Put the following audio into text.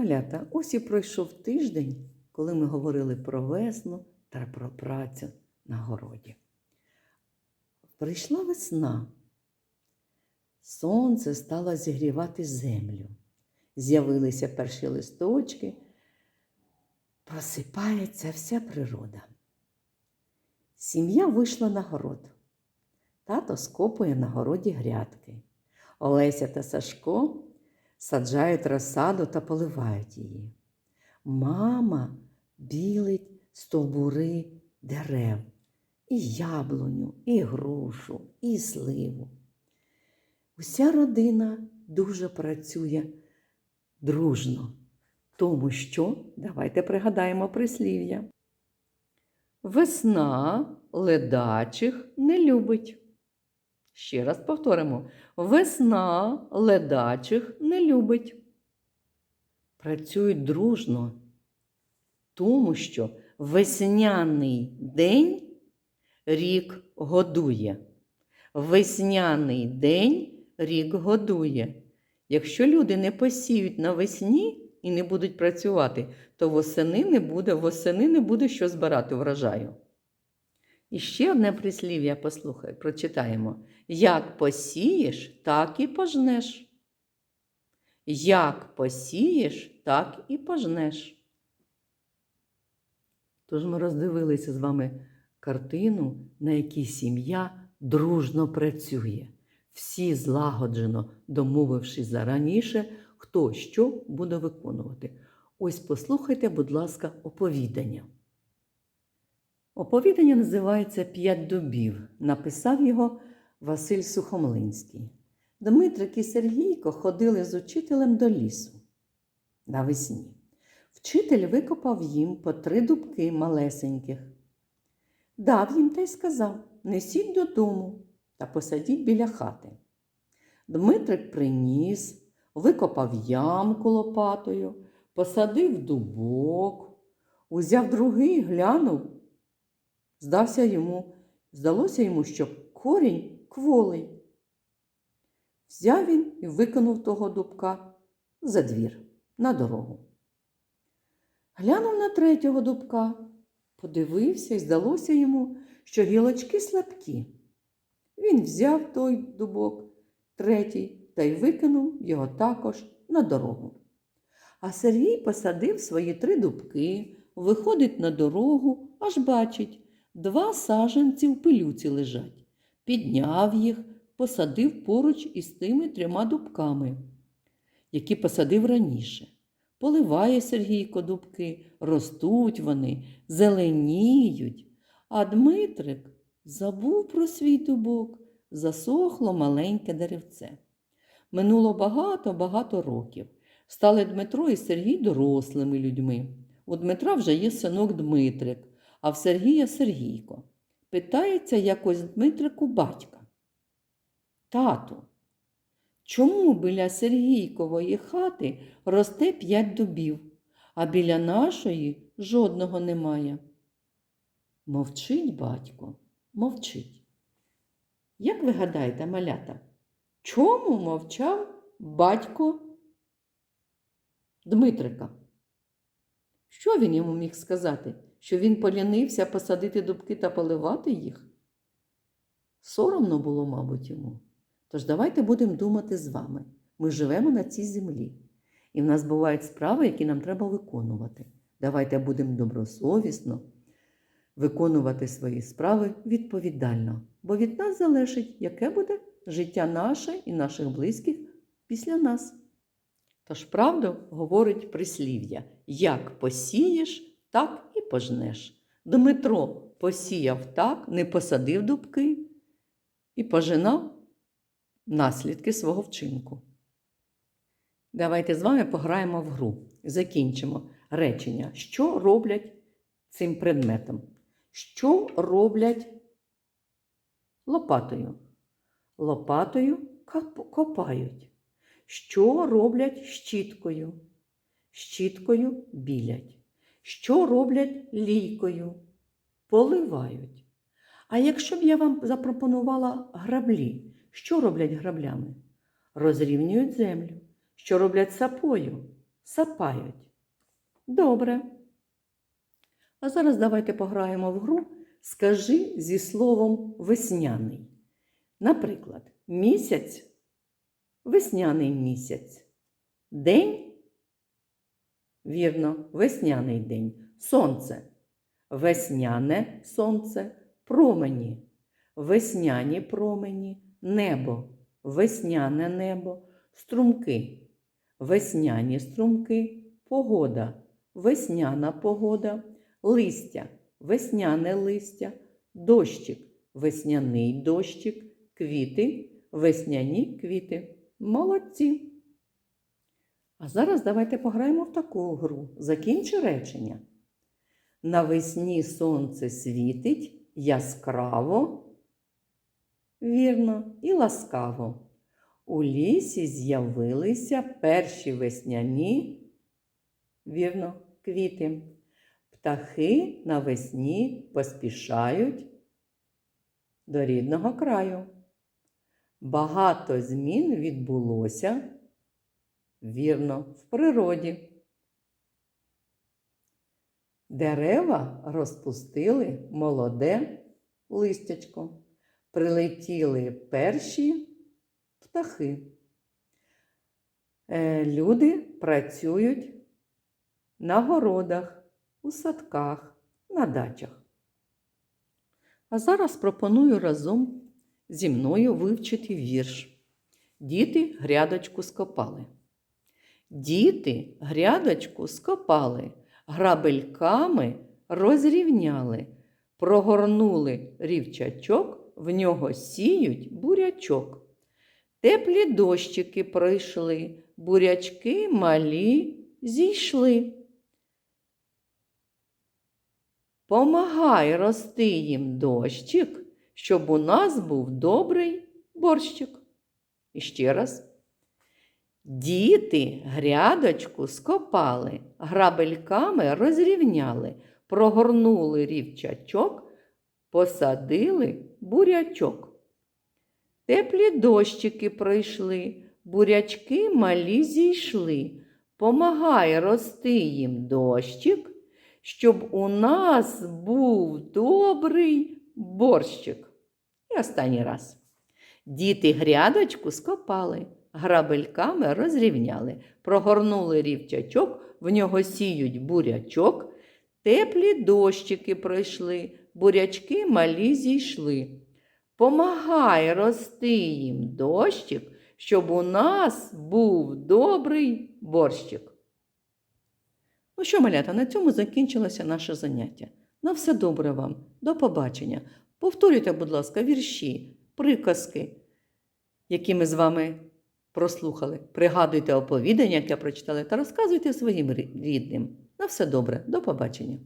Малята, ось і пройшов тиждень, коли ми говорили про весну та про працю на городі. Прийшла весна. Сонце стало зігрівати землю. З'явилися перші листочки, просипається вся природа. Сім'я вийшла на город. Тато скопує на городі грядки. Олеся та Сашко саджають розсаду та поливають її. Мама білить стовбури дерев, і яблуню, і грушу, і сливу. Уся родина дуже працює дружно, тому що давайте пригадаємо прислів'я. Весна ледачих не любить. Ще раз повторимо: весна ледачих не любить. Працюють дружно, тому що весняний день рік годує. Весняний день рік годує. Якщо люди не посіють навесні і не будуть працювати, то восени не буде, восени не буде що збирати врожаю. І ще одне прислів'я послухай, прочитаємо. Як посієш, так і пожнеш. Як посієш, так і пожнеш. Тож ми роздивилися з вами картину, на якій сім'я дружно працює. Всі злагоджено домовившись зараніше, хто що буде виконувати. Ось послухайте, будь ласка, оповідання. Оповідання називається П'ять дубів. Написав його Василь Сухомлинський. Дмитрик і Сергійко ходили з учителем до лісу навесні. Вчитель викопав їм по три дубки малесеньких. Дав їм та й сказав: несіть додому та посадіть біля хати. Дмитрик приніс, викопав ямку лопатою, посадив дубок, узяв другий, глянув. Здався йому, здалося йому, що корінь кволий. Взяв він і викинув того дубка за двір на дорогу. Глянув на третього дубка, подивився і здалося йому, що гілочки слабкі. Він взяв той дубок, третій, та й викинув його також на дорогу. А Сергій посадив свої три дубки, виходить на дорогу, аж бачить, два саженці в пилюці лежать. Підняв їх, посадив поруч із тими трьома дубками, які посадив раніше. Поливає Сергійко дубки, ростуть вони, зеленіють. А Дмитрик забув про свій дубок, засохло маленьке деревце. Минуло багато-багато років. Стали Дмитро і Сергій дорослими людьми. У Дмитра вже є синок Дмитрик, а в Сергія Сергійко. Питається якось Дмитрику батька. Тату, чому біля Сергійкової хати росте п'ять дубів, а біля нашої жодного немає? Мовчить батько, мовчить. Як ви гадаєте, малята, чому мовчав батько Дмитрика? Що він йому міг сказати? Що він полінився посадити дубки та поливати їх? Соромно було, мабуть, йому. Тож давайте будемо думати з вами. Ми живемо на цій землі, і в нас бувають справи, які нам треба виконувати. Давайте будемо добросовісно виконувати свої справи відповідально, бо від нас залежить, яке буде життя наше і наших близьких після нас. Тож правду говорить прислів'я: як посієш, так пожнеш. Дмитро посіяв так, не посадив дубки і пожинав наслідки свого вчинку. Давайте з вами пограємо в гру. Закінчимо речення, що роблять цим предметом. Що роблять лопатою? Лопатою копають. Що роблять щіткою? Щіткою білять. Що роблять лійкою? Поливають. А якщо б я вам запропонувала граблі, що роблять граблями? Розрівнюють землю. Що роблять сапою? сапають. Добре. А зараз давайте пограємо в гру Скажи зі словом весняний. Наприклад, місяць весняний місяць. День вірно, весняний день. Сонце. Весняне сонце, промені. Весняні промені, небо, весняне небо, струмки. Весняні струмки, погода, весняна погода, листя, весняне листя, дощик, весняний дощик, квіти, весняні квіти. Молодці! А зараз давайте пограємо в таку гру. Закінчи речення. Навесні сонце світить яскраво, вірно, і ласкаво. У лісі з'явилися перші весняні, вірно, квіти. Птахи навесні поспішають до рідного краю. Багато змін відбулося, вірно, в природі. Дерева розпустили молоде листячко, прилетіли перші птахи. Е, Люди працюють на городах, у садках, на дачах. А зараз пропоную разом зі мною вивчити вірш. Діти грядочку скопали. Діти грядочку скопали, грабельками розрівняли, прогорнули рівчачок, в нього сіють бурячок. Теплі дощики пройшли, бурячки малі зійшли. Помагай рости їм дощик, щоб у нас був добрий борщик. І ще раз. Діти грядочку скопали, грабельками розрівняли, прогорнули рівчачок, посадили бурячок. Теплі дощики пройшли, бурячки малі зійшли. Помагай рости їм дощик, щоб у нас був добрий борщик. І останній раз. Діти грядочку скопали, грабельками розрівняли, прогорнули рівчачок, в нього сіють бурячок, теплі дощики пройшли, бурячки малі зійшли. Помагай рости їм дощик, щоб у нас був добрий борщик. Ну що, малята, на цьому закінчилося наше заняття. На все добре вам, до побачення. Повторюйте, будь ласка, вірші, приказки, які ми з вами прослухали. Пригадуйте оповідання, яке прочитали, та розказуйте своїм рідним. На все добре, до побачення.